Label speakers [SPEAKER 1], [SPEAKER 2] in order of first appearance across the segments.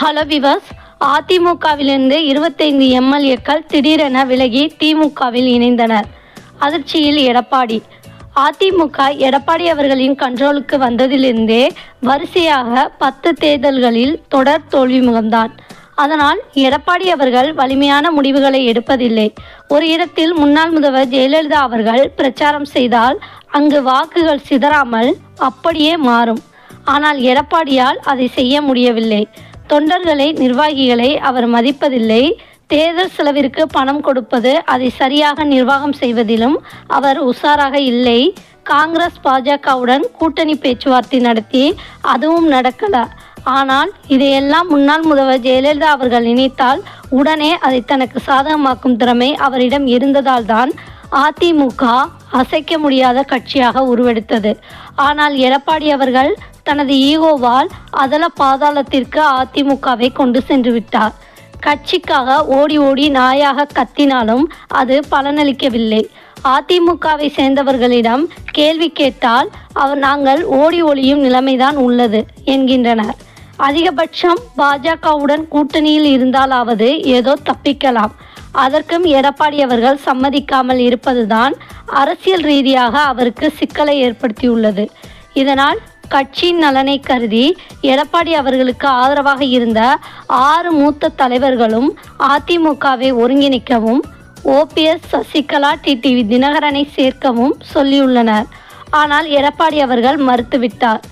[SPEAKER 1] Hello விவாஸ் அதிமுகவிலிருந்து இருபத்தைந்து எம்எல்ஏக்கள் திடீரென விலகி திமுகவில் இணைந்தனர். அதிர்ச்சியில் எடப்பாடி. அதிமுக எடப்பாடி அவர்களின் கண்ட்ரோலுக்கு வந்ததிலிருந்தே வரிசையாக பத்து தேர்தல்களில் தொடர் தோல்வி முகம்தான். அதனால் எடப்பாடி அவர்கள் வலிமையான முடிவுகளை எடுப்பதில்லை. ஒரு இடத்தில் முன்னாள் முதல்வர் ஜெயலலிதா அவர்கள் பிரச்சாரம் செய்தால் அங்கு வாக்குகள் சிதறாமல் அப்படியே மாறும். ஆனால் எடப்பாடியால் அதை செய்ய முடியவில்லை. தொண்டர்களை நிர்வாகிகளை அவர் மதிப்பதில்லை. தேர்தல் செலவிற்கு பணம் கொடுப்பது அதை சரியாக நிர்வாகம் செய்வதிலும் அவர் உஷாராக இல்லை. காங்கிரஸ் பாஜகவுடன் கூட்டணி பேச்சுவார்த்தை நடத்தி அதுவும் நடக்கல. ஆனால் இதையெல்லாம் முன்னாள் முதல்வர் ஜெயலலிதா அவர்கள் நினைத்தால் உடனே அதை தனக்கு சாதகமாக்கும் திறமை அவரிடம் இருந்ததால் தான் அதிமுக அசைக்க முடியாத கட்சியாக உருவெடுத்தது. ஆனால் எடப்பாடி அவர்கள் தனது ஈகோவால் அதல பாதாளத்திற்கு அதிமுகவை கொண்டு சென்று விட்டார். கட்சிக்காக ஓடி ஓடி நாயாக கத்தினாலும் அது பலனளிக்கவில்லை. அதிமுகவை சேர்ந்தவர்களிடம் கேள்வி கேட்டால் அவர் நாங்கள் ஓடி ஒளியும் நிலைமைதான் உள்ளது என்கின்றனர். அதிகபட்சம் பாஜகவுடன் கூட்டணியில் இருந்தாலாவது ஏதோ தப்பிக்கலாம். அதற்கும் எடப்பாடி அவர்கள் சம்மதிக்காமல் இருப்பதுதான் அரசியல் ரீதியாக அவருக்கு சிக்கலை ஏற்படுத்தியுள்ளது. இதனால் கட்சியின் நலனை கருதி எடப்பாடி அவர்களுக்கு ஆதரவாக இருந்த ஆறு மூத்த தலைவர்களும் அதிமுகவை ஒருங்கிணைக்கவும் ஓபிஎஸ் சசிகலா டிடிவி தினகரனை சேர்க்கவும் சொல்லியுள்ளனர். ஆனால் எடப்பாடி அவர்கள் மறுத்துவிட்டார்.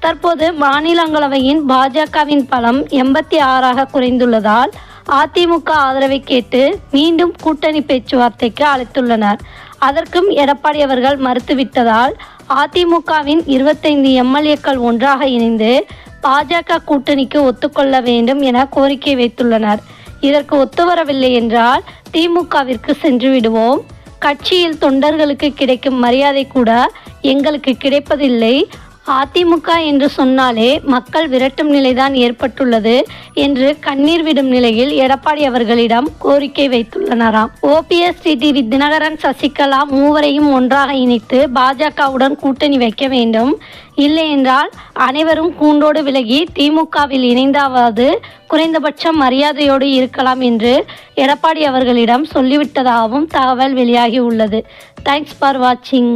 [SPEAKER 1] தற்போது மாநிலங்களவையின் பாஜகவின் பலம் எண்பத்தி ஆறாக குறைந்துள்ளதால் அதிமுக ஆதரவை கேட்டு மீண்டும் கூட்டணி பேச்சுவார்த்தைக்கு அழைத்துள்ளனர். அதற்கும் எடப்பாடி அவர்கள் மறுத்துவிட்டதால் அதிமுகவின் இருபத்தைந்து எம்எல்ஏக்கள் ஒன்றாக இணைந்து பாஜக கூட்டணிக்கு ஒத்துக்கொள்ள வேண்டும் என கோரிக்கை வைத்துள்ளனர். இதற்கு ஒத்துவரவில்லை என்றால் திமுகவிற்கு சென்று விடுவோம். கட்சியில் தொண்டர்களுக்கு கிடைக்கும் மரியாதை கூட எங்களுக்கு கிடைப்பதில்லை. அதிமுக என்று சொன்னாலே மக்கள் விரட்டும் நிலைதான் ஏற்பட்டுள்ளது என்று கண்ணீர் விடும் நிலையில் எடப்பாடி அவர்களிடம் கோரிக்கை வைத்துள்ளனராம். ஓபிஎஸ் டிடிவி தினகரன் சசிகலா மூவரையும் ஒன்றாக இணைத்து பாஜகவுடன் கூட்டணி வைக்க வேண்டும். இல்லை என்றால் அனைவரும் கூண்டோடு விலகி திமுகவில் இணைந்தாவது குறைந்தபட்சம் மரியாதையோடு இருக்கலாம் என்று எடப்பாடி அவர்களிடம் சொல்லிவிட்டதாகவும் தகவல் வெளியாகி உள்ளது. தேங்க்ஸ் ஃபார் வாட்சிங்